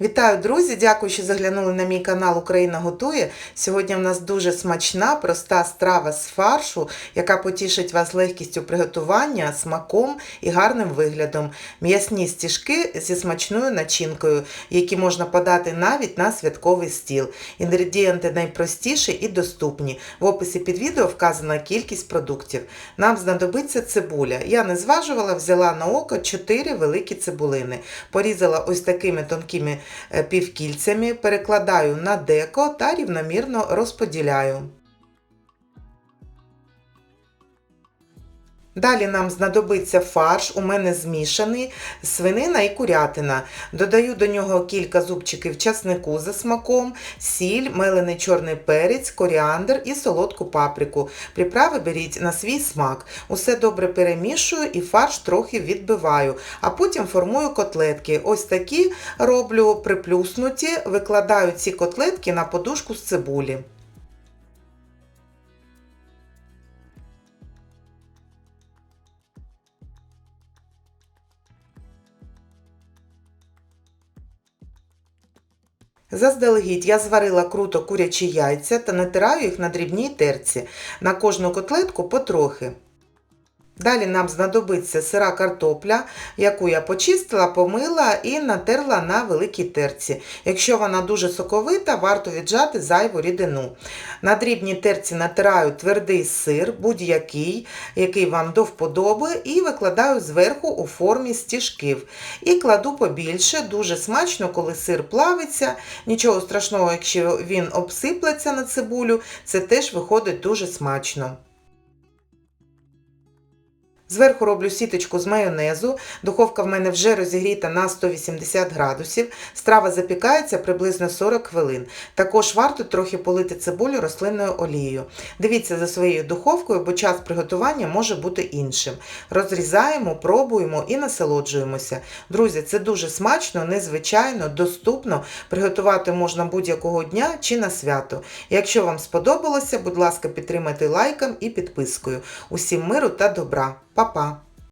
Вітаю, друзі! Дякую, що заглянули на мій канал Україна готує. Сьогодні в нас дуже смачна, проста страва з фаршу, яка потішить вас легкістю приготування, смаком і гарним виглядом. М'ясні стіжки зі смачною начинкою, які можна подати навіть на святковий стіл. Інгредієнти найпростіші і доступні. В описі під відео вказана кількість продуктів. Нам знадобиться цибуля. Я не зважувала, взяла на око 4 великі цибулини. Порізала ось такими тонкими півкільцями, перекладаю на деко та рівномірно розподіляю. Далі нам знадобиться фарш, у мене змішаний, свинина і курятина. Додаю до нього кілька зубчиків часнику за смаком, сіль, мелений чорний перець, коріандр і солодку паприку. Приправи беріть на свій смак. Усе добре перемішую і фарш трохи відбиваю, а потім формую котлетки. Ось такі роблю приплюснуті, викладаю ці котлетки на подушку з цибулі. Заздалегідь я зварила круто курячі яйця та натираю їх на дрібній терці. На кожну котлетку потрохи. Далі нам знадобиться сира картопля, яку я почистила, помила і натерла на великій терці. Якщо вона дуже соковита, варто віджати зайву рідину. На дрібній терці натираю твердий сир, будь-який, який вам до вподоби, і викладаю зверху у формі стіжків. І кладу побільше, дуже смачно, коли сир плавиться. Нічого страшного, якщо він обсиплеться на цибулю, це теж виходить дуже смачно. Зверху роблю сіточку з майонезу. Духовка в мене вже розігріта на 180 градусів. Страва запікається приблизно 40 хвилин. Також варто трохи полити цибулю рослинною олією. Дивіться за своєю духовкою, бо час приготування може бути іншим. Розрізаємо, пробуємо і насолоджуємося. Друзі, це дуже смачно, незвичайно, доступно. Приготувати можна будь-якого дня чи на свято. Якщо вам сподобалося, будь ласка, підтримайте лайком і підпискою. Усім миру та добра! papá.